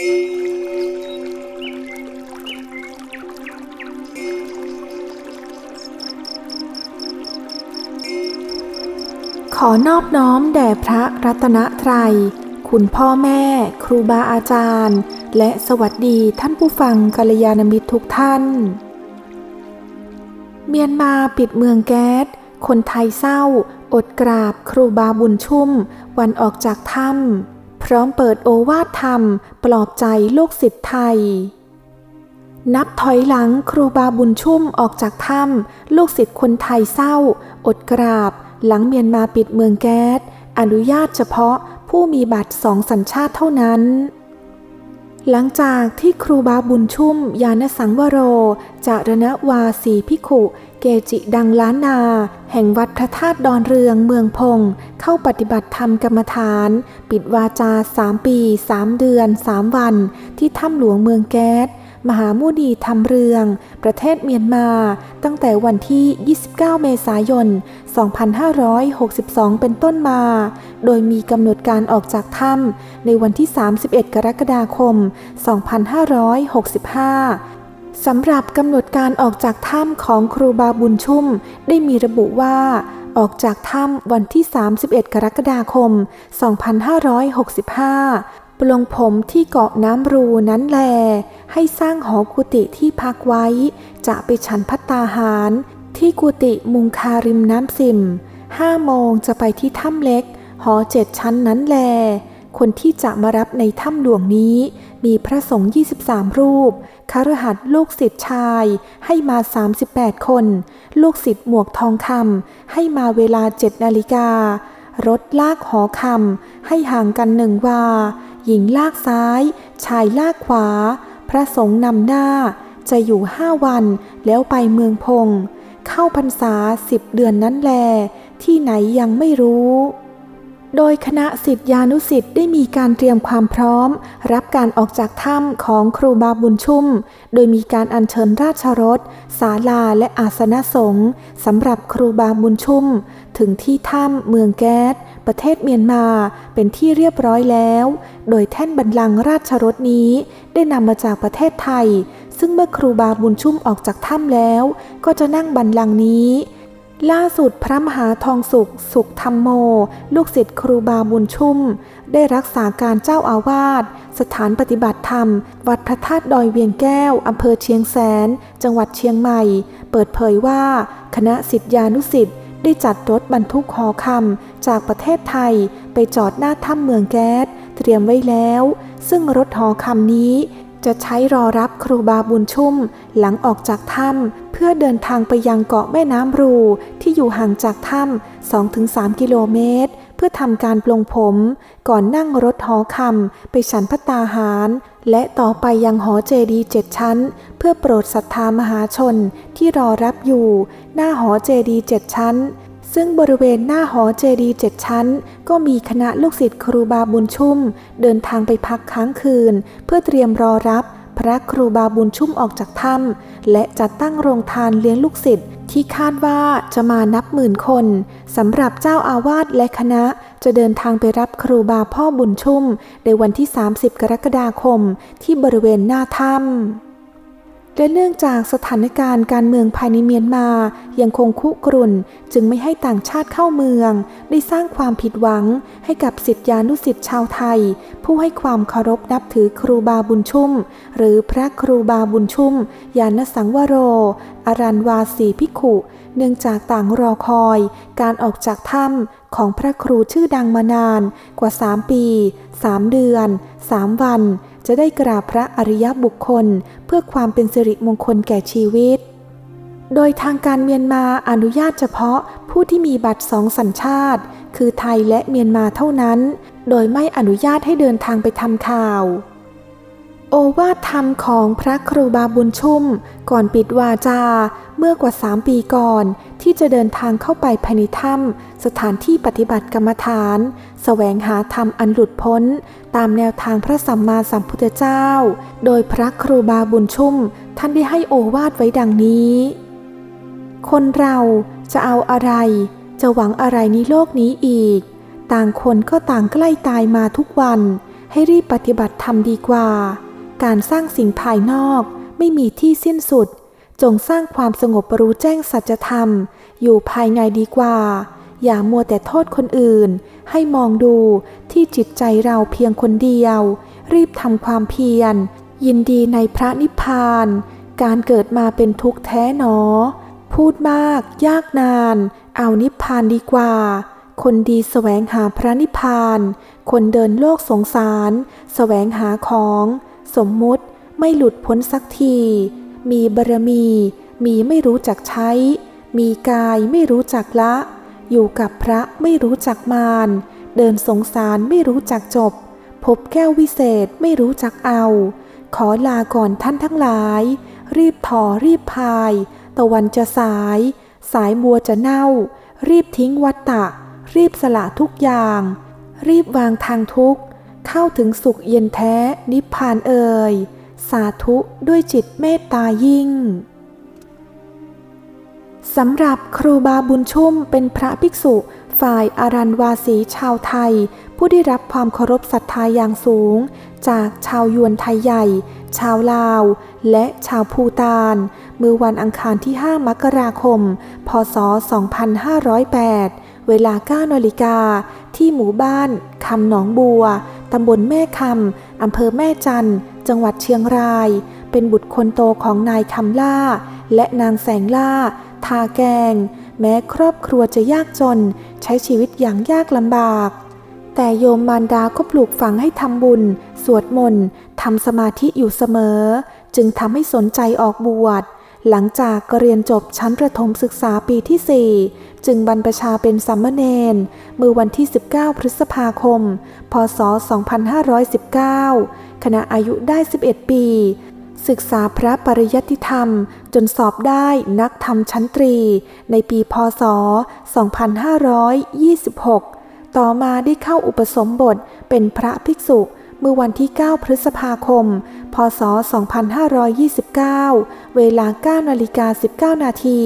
ขอนอบน้อมแด่พระรัตนตรัย คุณพ่อแม่ ครูบาอาจารย์ และสวัสดีท่านผู้ฟังกัลยาณมิตรทุกท่าน เมียนมาปิดเมืองแก๊ส คนไทยเศร้า อดกราบครูบาบุญชุ่ม วันออกจากถ้ำ ร้อมเปิดโอวาทธรรม ปลอบใจลูกศิษย์ไทย นับถอยหลังครูบาบุญชุ่มออกจากถ้ำลูกศิษย์คนไทยเศร้า อดกราบ หลังเมียนมาปิดเมืองแก๊ส อนุญาตเฉพาะผู้มีบัตรสองสัญชาติเท่านั้น หลังจากที่ครูบาบุญชุ่ม ยานสังวโร จารณวาสีพิขุ เกจิดังล้านนา แห่งวัดพระธาตุดอนเรืองเมืองพง เข้าปฏิบัติธรรมกรรมฐาน ปิดวาจาสามปีสามเดือนสามวัน ที่ถ้ำหลวงเมืองแก๊ส มหามุนีธรรมเรือง ประเทศเมียนมา ตั้งแต่วันที่ 29 เมษายน 2562 เป็นต้นมา โดยมีกำหนดการออกจากถ้ำในวันที่ 31 กรกฎาคม 2565สำหรับกำหนดการออกจากถ้ำของครูบาบุญชุ่ม ได้มีระบุว่า ออกจากถ้ำวันที่ 31 กรกฎาคม 2565 ปลงผมที่เกาะน้ำรูนั้นแล ให้สร้างหอกุฏิที่พักไว้ จะไปฉันพัตตาหาร ที่กุฏิมุงคาริมน้ำสิมห้าโมงจะไปที่ถ้ำเล็ก หอเจ็ดชั้นนั้นแล คนที่จะมารับในถ้ำหลวงนี้ มีพระสงฆ์ 23 รูปคฤหัสลูกศิษย์ชายให้มา 38 คน ลูกศิษย์หมวกทองคำให้มาเวลา7นาฬิการถลากหอคำให้ห่างกันหนึ่งวา หญิงลากซ้าย ชายลากขวา พระสงฆ์นำหน้า จะอยู่ห้าวันแล้วไปเมืองพง เข้าพรรษาสิบเดือนนั้นแล ที่ไหนยังไม่รู้ โดยคณะสิทธิานุสิทธิ์ได้มีการเตรียมความพร้อม รับการออกจากถ้ำของครูบาบุญชุ่ม โดยมีการอัญเชิญราชรถศาลาและอาสนะสงฆ์สำหรับครูบาบุญชุ่ม ถึงที่ถ้ำเมืองแก๊สประเทศเมียนมาเป็นที่เรียบร้อยแล้ว โดยแท่นบัลลังราชรถนี้ได้นำมาจากประเทศไทย ซึ่งเมื่อครูบาบุญชุ่มออกจากถ้ำแล้ว ก็จะนั่งบัลลังนี้ ล่าสุดพระมหาทองสุข สุขธรรมโม ลูกศิษย์ครูบาบุญชุ่ม ได้รักษาการเจ้าอาวาส สถานปฏิบัติธรรม วัดพระธาตุดอยเวียงแก้ว อำเภอเชียงแสน จังหวัดเชียงใหม่ เปิดเผยว่า คณะศิษยานุศิษย์ได้จัดรถบรรทุกหอคำจากประเทศไทย ไปจอดหน้าถ้ำเมืองแก๊ส เตรียมไว้แล้ว ซึ่งรถหอคำนี้ จะใช้รอรับครูบาบุญชุ่มหลังออกจากถ้ำเพื่อเดินทางไปยังเกาะแม่น้ำรูที่อยู่ห่างจากถ้ำ2-3 กิโลเมตร เพื่อทำการปลงผม ก่อนนั่งรถหอคำไปฉันพัตตาหาร และต่อไปยังหอเจดีเจ็ดชั้น เพื่อโปรดศรัทธามหาชนที่รอรับอยู่ หน้าหอเจดีเจ็ดชั้น ซึ่งบริเวณหน้าหอเจดีย์เจ็ดชั้น ก็มีคณะลูกศิษย์ครูบาบุญชุ่ม เดินทางไปพักค้างคืน เพื่อเตรียมรอรับพระครูบาบุญชุ่มออกจากถ้ำและจัดตั้งโรงทานเลี้ยงลูกศิษย์ที่คาดว่าจะมานับหมื่นคนสำหรับเจ้าอาวาสและคณะจะเดินทางไปรับครูบาพ่อบุญชุ่ม ในวันที่ 30 กรกฎาคมที่บริเวณหน้าถ้ำ และเนื่องจากสถานการณ์การเมืองภายในเมียนมายังคงคุกรุ่น จึงไม่ให้ต่างชาติเข้าเมือง ได้สร้างความผิดหวังให้กับศิษยานุศิษย์ชาวไทย ผู้ให้ความเคารพนับถือครูบาบุญชุ่ม หรือพระครูบาบุญชุ่ม ยานสังวโร อรันวาสีพิขุ เนื่องจากต่างรอคอย การออกจากถ้ำของพระครูชื่อดังมานานกว่า 3 ปี 3 เดือน 3 วัน จะได้กราบพระอริยบุคคล เพื่อความเป็นสิริมงคลแก่ชีวิต โดยทางการเมียนมาอนุญาตเฉพาะผู้ที่มีบัตรสองสัญชาติ คือไทยและเมียนมาเท่านั้น โดยไม่อนุญาตให้เดินทางไปทำข่าว โอวาทธรรมของพระครูบาบุญชุ่ม ก่อนปิดวาจา เมื่อกว่าสามปีก่อน ที่จะเดินทางเข้าไปภายในถ้ำสถานที่ปฏิบัติกรรมฐานแสวงหาธรรมอันหลุดพ้น ตามแนวทางพระสัมมาสัมพุทธเจ้า โดยพระครูบาบุญชุ่ม ท่านได้ให้โอวาทไว้ดังนี้ คนเราจะเอาอะไร จะหวังอะไรในโลกนี้อีก ต่างคนก็ต่างใกล้ตายมาทุกวัน ให้รีบปฏิบัติธรรมดีกว่า การสร้างสิ่งภายนอกไม่มีที่สิ้นสุด จงสร้างความสงบรู้แจ้งสัจธรรม อยู่ภายในดีกว่า อย่ามัวแต่โทษคนอื่น ให้มองดูที่จิตใจเราเพียงคนเดียว รีบทำความเพียร ยินดีในพระนิพพาน การเกิดมาเป็นทุกข์แท้หนอ พูดมาก ยากนาน เอานิพพานดีกว่า คนดีแสวงหาพระนิพพาน คนเดินโลกสงสาร แสวงหาของ สมมุติไม่หลุดพ้นสักที มีบารมี มีไม่รู้จักใช้ มีกายไม่รู้จักละ อยู่กับพระไม่รู้จักมาร เดินสงสารไม่รู้จักจบ พบแก้ววิเศษไม่รู้จักเอา ขอลาก่อนท่านทั้งหลาย รีบถอรีบพาย ตะวันจะสาย สายบัวจะเน่า รีบทิ้งวัตตะ รีบสละทุกอย่าง รีบวางทางทุกข์ เข้าถึงสุขเย็นแท้นิพพานเอ่ย สาธุด้วยจิตเมตตายิ่งสำหรับครูบาบุญชุ่มเป็นพระภิกษุ ฝ่ายอารันวาสีชาวไทย ผู้ได้รับความเคารพศรัทธาอย่างสูง จากชาวยวนไทยใหญ่ ชาวลาว และชาวภูตาน เมื่อวันอังคารที่ 5 มกราคม พศ 2508 เวลา9นาฬิกาที่หมู่บ้านคำหนองบัว ตำบลแม่คำ อำเภอแม่จัน จังหวัดเชียงราย เป็นบุตรคนโตของนายคำล่า และนางแสงล่า ทาแกง แม้ครอบครัวจะยากจน ใช้ชีวิตอย่างยากลำบาก แต่โยมมารดาก็ปลูกฝังให้ทำบุญ สวดมนต์ทำสมาธิอยู่เสมอ จึงทำให้สนใจออกบวช หลังจากเรียนจบชั้นประถมศึกษาปีที่ 4 จึงบรรพชาเป็นสัมมเนนเมื่อวันที่ 19 พฤษภาคม พศ 2519 ขณะอายุได้ 11 ปี ศึกษาพระปริยัติธรรม จนสอบได้นักธรรมชั้นตรี ในปีพศ 2526 ต่อมาได้เข้าอุปสมบทเป็นพระภิกษุ เมื่อวันที่ 9 พฤษภาคม พศ 2529 เวลา 9 นาฬิกา 19 นาที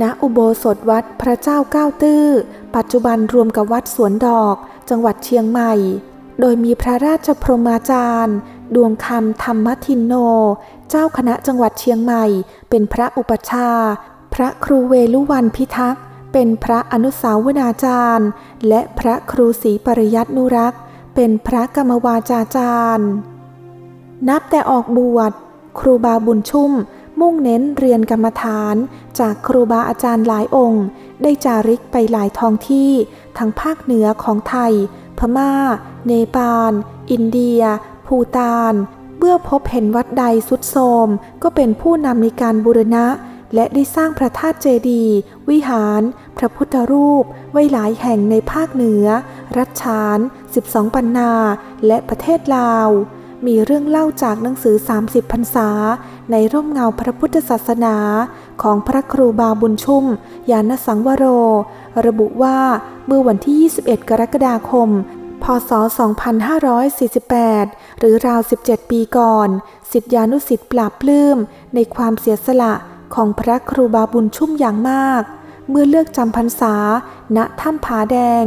ณ อุโบสถวัดพระเจ้าเก้าตื้อ ปัจจุบันรวมกับวัดสวนดอก จังหวัดเชียงใหม่ โดยมีพระราชพรหมาจารย์ ดวงคำธรรมทินโน เจ้าคณะจังหวัดเชียงใหม่ เป็นพระอุปชา พระครูเวลุวันพิทักษ์ เป็นพระอนุสาวนาจารย์ และพระครูศรีปริยัตินุรักษ์ เป็นพระกรรมวาจาจารย์ นับแต่ออกบวชครูบาบุญชุ่มมุ่งเน้นเรียนกรรมฐาน จากครูบาอาจารย์หลายองค์ ได้จาริกไปหลายท้องที่ทั้งภาคเหนือของไทย พม่า เนปาล อินเดีย ภูตาน เมื่อพบเห็นวัดใดสุดโทมก็เป็นผู้นำในการบูรณะ และได้สร้างพระธาตุเจดีย์วิหาร พระพุทธรูป ไว้หลายแห่งในภาคเหนือ รัชฉาน 12 ปันนา และประเทศลาว มีเรื่องเล่าจากหนังสือ 30พรรษา ในร่มเงาพระพุทธศาสนาของพระครูบาบุญชุ่ม ยานสังวโร ระบุว่าเมื่อวันที่ 21 กรกฎาคม พศ 2548 หรือราว 17 ปีก่อน สิทธิานุสิทธิ์ปราบปลื้มในความเสียสละของพระครูบาบุญชุ่มอย่างมาก เมื่อเลือกจำพรรษา ณ ถ้ำผาแดง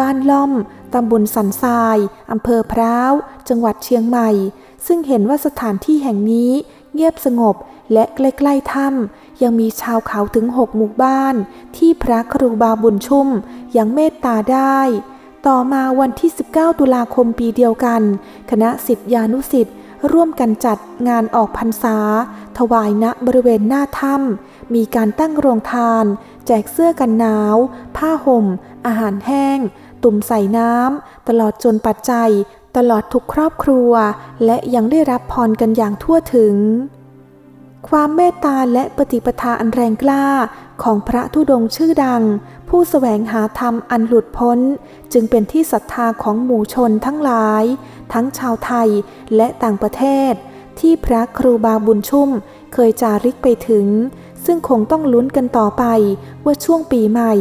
บ้านล่อม ตำบลสันทราย อำเภอพร้าว จังหวัดเชียงใหม่ ซึ่งเห็นว่าสถานที่แห่งนี้เงียบสงบและใกล้ๆถ้ำยังมีชาวเขาถึงหกหมู่บ้าน ที่พระครูบาบุญชุ่มยังเมตตาได้ ต่อมาวันที่ 19 ตุลาคมปีเดียวกัน คณะสิทธิานุสิทธิ์ร่วมกันจัดงานออกพรรษา ถวายณบริเวณหน้าถ้ำมีการตั้งโรงทาน แจกเสื้อกันหนาว ผ้าห่ม อาหารแห้ง ตุ่มใส่น้ำ ตลอดจนปัจจัย ตลอดทุกครอบครัว และยังได้รับพรกันอย่างทั่วถึง ความเมตตาและปฏิปทาอันแรงกล้าของพระธุดงค์ชื่อดัง ผู้แสวงหาธรรมอันหลุดพ้น จึงเป็นที่ศรัทธาของหมู่ชนทั้งหลาย ทั้งชาวไทยและต่างประเทศ ที่พระครูบาบุญชุ่มเคยจาริกไปถึง ซึ่งคงต้องลุ้นกันต่อไปว่าช่วงปีใหม่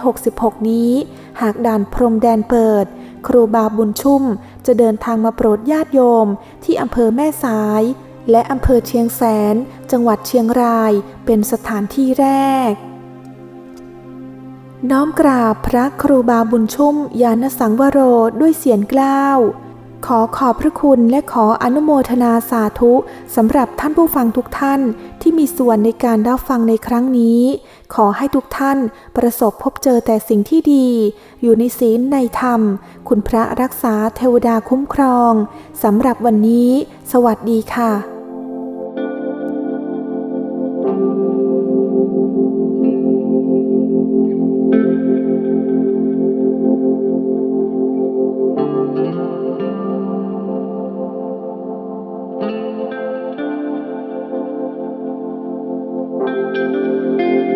2566 นี้ หากด่านพรมแดนเปิด ครูบาบุญชุ่มจะเดินทางมาโปรดญาติโยมที่อำเภอแม่สาย และอำเภอเชียงแสน จังหวัดเชียงรายเป็นสถานที่แรก น้อมกราบพระครูบาบุญชุ่มยานสังวโรด้วยเสียงกล้าว ขอขอบพระคุณและขออนุโมทนาสาธุสำหรับท่านผู้ฟังทุกท่านที่มีส่วนในการรับฟังในครั้งนี้ ขอให้ทุกท่านประสบพบเจอแต่สิ่งที่ดี อยู่ในศีลในธรรม คุณพระรักษาเทวดาคุ้มครองสำหรับวันนี้ สวัสดีค่ะ